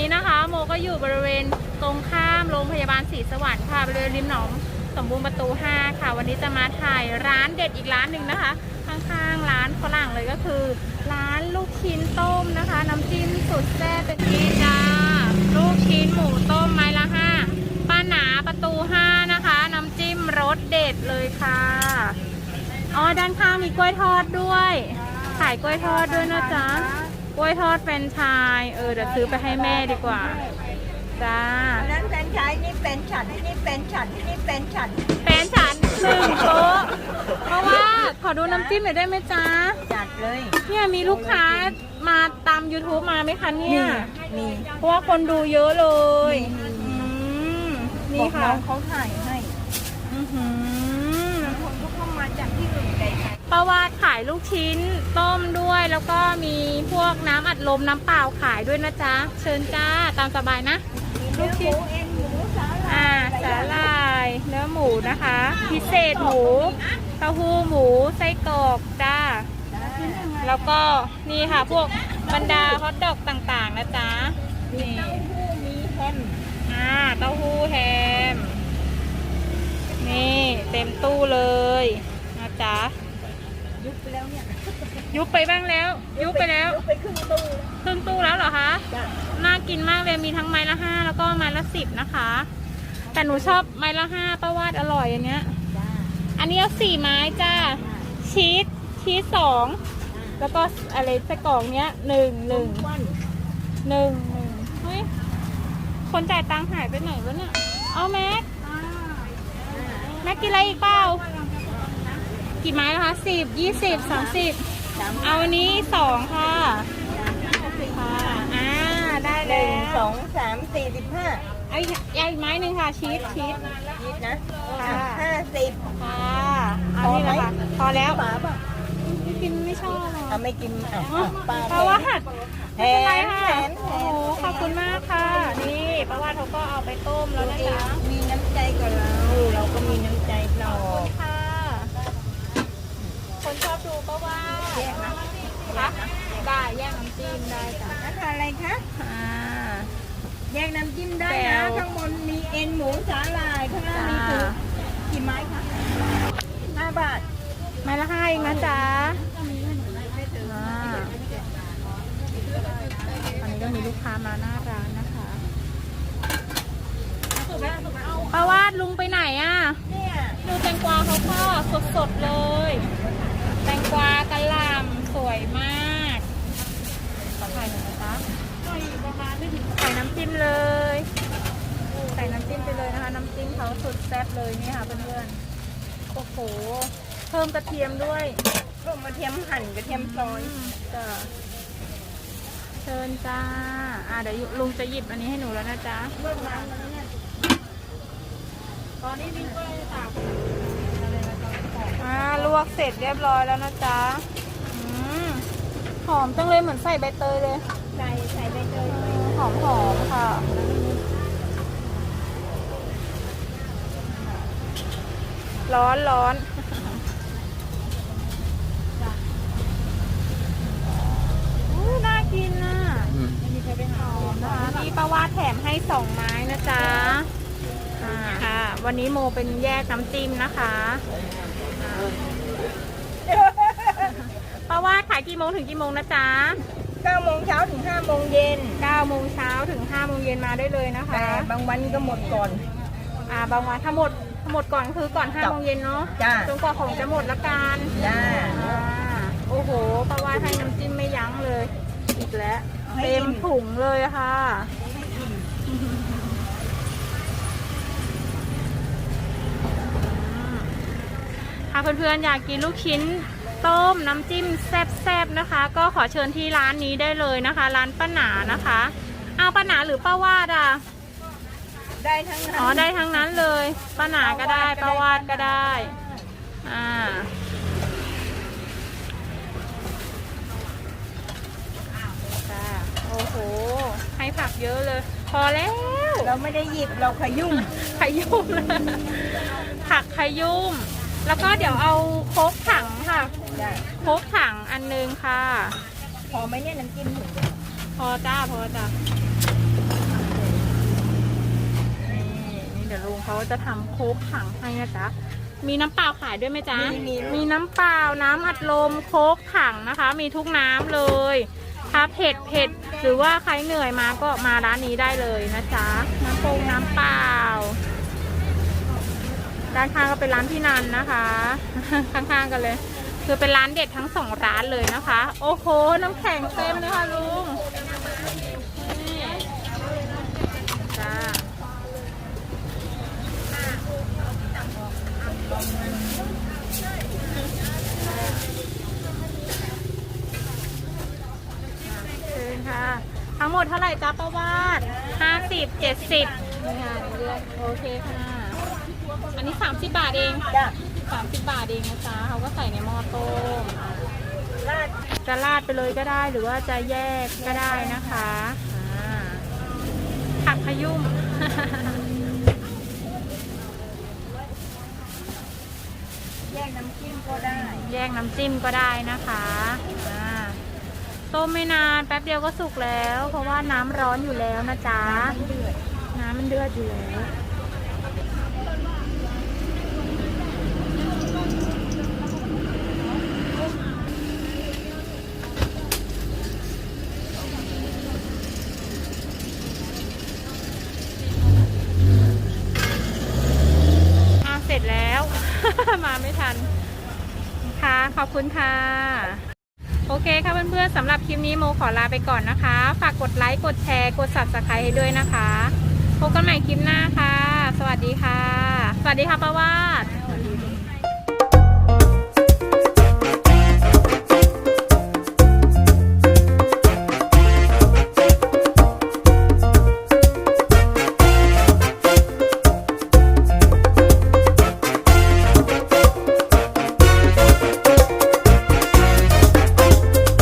นี้นะคะ โมก็อยู่บริเวณตรงข้ามโรงพยาบาลศรีสวรรค์ค่ะบริเวณริมหนองสมบูรณ์ประตู 5 ค่ะ วันนี้จะมาถ่ายร้านเด็ดอีกร้านหนึ่งนะคะ ข้างๆร้านฝรั่งเลยก็คือ ร้านลูกชิ้นต้มนะคะ น้ำจิ้มสุดแซ่บเป็นนี้จ้าลูกชิ้นหมูต้มไม้ละ5ป้าหนาประตู 5 นะคะ น้ำจิ้มรสเด็ดเลยค่ะอ๋อด้านข้างมีกล้วยทอดด้วย ขายกล้วยทอดด้วยนะจ๊ะ กล้วยทอดแฟรนไชายเออเดี๋ยวซื้อไปให้แม่ดีกว่า จ้า อันนั้นแฟรนไชส์นี่เป็นฉันที่นี่เป็นฉันที่นี่เป็นฉันแฟนฉันหนึ่งโต๊ะเพราะว่าขอดูน้ำจิ้มหน่อยได้ไหมจ๊ะ จัดเลย เนี่ยมีลูกค้ามาตาม YouTube มาไหมคะเนี่ย มี เพราะว่าคนดูเยอะเลยอืมบนี่อกน้ค่ะองเขาถ่ายให้ อื้อหือ คนก็เข้ามาจากที่อื่น ป้าวาดขายลูกชิ้นต้มด้วยแล้วก็มีพวกน้ำอัดลมน้ำเปล่าขายด้วยนะจ๊ะ เชิญจ้าตามสบายนะ ลูกชิ้นอ่าสาลายเนื้อหมูนะคะ พิเศษหมูเต้าหู้หมูไส้กรอกจ้า แล้วก็นี่ค่ะพวกบรรดาฮอทดอกต่างๆนะจ๊ะนี่เต้าหู้มีแฮมอ่าเต้าหู้แฮมนี่เต็มตู้เลยนะจ๊ะ ยุบไปแล้วเนี่ยยุบไปบ้างแล้ว ยุบไปแล้วยุบไปครึ่งตู้ครึ่งตู้แล้วเหรอคะจ้ะน่ากินมากเลยมีทั้งไม้ละห้าแล้วก็ไม้ละสิบนะคะ แต่หนูชอบไม้ละห้าป้าวาดอร่อยอันเนี้ยจ้าอันนี้เอาสี่ไม้จ้าชีสชีสสองแล้วก็อะไรไส้กรอกเนี้ยหนึ่งหนึ่งควันหนึ่งหนึ่งเฮ้ยคนจ่ายตังค์หายไปไหนวะเนี่ยเอาแม็กแม็กกินอะไรอีกเปล่า กี่ไม้แล้วคะสิบยี่สิบสามสิบสามเอาอันนี้สองค่ะค่ะอ่าได้หแล้นึ่งวสองสามสี่สิบห้าเอาอีกเอาอีกไม้หนึ่งค่ะชีสชีสคิดนะค่ะ ห้าสิบ ค่ะเอานี่แหละค่ะพอแล้วหมาป่ะกินไม่ชอบหรอถ้าไม่กินอะอ๋อปลาเพราะว่าแทนไม่เป็นไรค่ะแถมแถโอ้มโหขอบคุณมากค่ะ นี่ประวัติเขาก็เอาไปต้มแล้วนะจ๊ะมีน้ำใจกับเรา เราก็มีน้ำใจตอบค่ะ คนชอบดูประวัติแยกนะคะได้แยกน้ำจิ้มได้จ้ะแล้วทานอะไรคะอ่า แยกน้ำจิ้มได้แจ่นะ วข้างบนมีเอ็นหมูสาหร่ายข้างล่างมีจ้าปูกี่ไม้คะห้าบาทไม้ละห้าเองนะจ๊ะอ่าตอนนี้ก็มีลูกค้ามาหน้าร้านนะคะป้าวาดลุงไปไหนอะ เนี่ยดูแตงกวาเขาก็สดๆเลย แตงกวากระหล่ำสวยมากขอถ่ายหน่อยนะคะใส่น้ำจิ้มเลย ใส่น้ำจิ้มไปเลยนะคะ น้ำจิ้มเขาสุดแซ่บเลยนี่ค่ะเพื่อนๆ โอ้โห เพิ่มกระเทียมด้วยก็มาเทียมหั่นกระเทียมซอยอืมจ้ะเชิญจ้า อ่าเดี๋ยวลุงจะหยิบอันนี้ให้หนูแล้วนะจ๊ะเมื่อวานแล้วเนี่ยตอนนี้พี่ก็เลยตากอ่าลวกเสร็จเรียบร้อยแล้วนะจ๊ะอืมหอมจังเลยเหมือนใส่ใบเตยเลย ใส่ใส่ใบเตยหอมหอมๆค่ะ ร้อนร้อนอู้น่ากินน่ะหอมนะคะนี่ป้าวาดแถมให้สองไม้นะจ๊ะอ่าค่ะ วันนี้โมเป็นแยกน้ำจิ้มนะคะป้าวาดขายกี่โมงถึงกี่โมงนะจ๊ะเก้าโมงเช้าถึงห้าโมงเย็น9โมงเช้าถึง5โมงเย็นมาได้เลยนะคะ แต่บางวันก็หมดก่อน อ่าบางวันถ้าหมดถ้า หมดก่อนคือก่อน5โมงเย็นเนาะจ้า จนกว่าของจะหมดละกันจ้า อ่าโอ้โหปาวาให้น้ำจิ้มไม่ยั้งเลย อีกแล้วให้เต็มอิ่มถุงเลยอะค่ะ ค่ะเพื่อนๆอยากกินลูกชิ้นต้มน้ำจิ้มแซ่บๆนะคะ ก็ขอเชิญที่ร้านนี้ได้เลยนะคะ ร้านป้าหนานะคะ เอาป้าหนาหรือป้าวาดอะ ได้ทั้งนั้นอ๋อได้ทั้งนั้นเลยป้าหนาก็ได้ป้าวาดก็ได้ อ่าจ้าโอ้โห ให้ผักเยอะเลย พอแล้ว เราไม่ได้หยิบเราขยุ่มขยุ่มเลยผักขยุ่ม แล้วก็เดี๋ยวเอาโคกถังค่ะจ้าโคกถังอันนึงค่ะ พอไหมเนี่ยน้ำจิ้มถึงเดียวพอจ้าพอจ้า เขาจะทำโค้กถังให้นะจ๊ะ มีน้ำเปล่าขายด้วยไหมจ๊ะ มีมี มีน้ำเปล่าน้ำอัดลมโค้กถังนะคะ มีทุกน้ำเลยถ้าเผ็ดเผ็ดหรือว่าใครเหนื่อยมาก็มาร้านนี้ได้เลยนะจ๊ะ น้ำโปงน้ำเปล่า ด้านข้างก็เป็นร้านพี่นันนะคะ ข้างๆกันเลย คือเป็นร้านเด็ดทั้งสองร้านเลยนะคะ โอ้โห น้ำแข็งเต็มเลยค่ะลุงนี่จ้าเชิญค่ะ ทั้งหมดเท่าไหร่จ้าประ วาดห้าสิบเจ็ดสิบนี่ค่ะเลือกโอเคค่ะ อันนี้สามสิบบาทเองจ้ะสามสิบบาทเองนะจ๊ะเขาก็ใส่ในหม้อต้มราดจะราดไปเลยก็ได้หรือว่าจะแยกก็ได้นะคะอ่าผักขยุ่มแยกน้ำจิ้มก็ได้ แยกน้ำจิ้มก็ได้นะคะอ่า ต้มไม่นานแป๊บเดียวก็สุกแล้ว เพราะว่าน้ำร้อนอยู่แล้วนะจ๊ะ น้ำมันเดือดอยู่แล้วอะเสร็จแล้วมาไม่ทัน ค่ะ ขอบคุณค่ะ โอเคค่ะเพื่อนๆสำหรับคลิปนี้โมขอลาไปก่อนนะคะ ฝากกดไลค์กดแชร์กด subscribe ให้ด้วยนะคะ พบกันใหม่คลิปหน้าค่ะ สวัสดีค่ะ สวัสดีค่ะประวาติ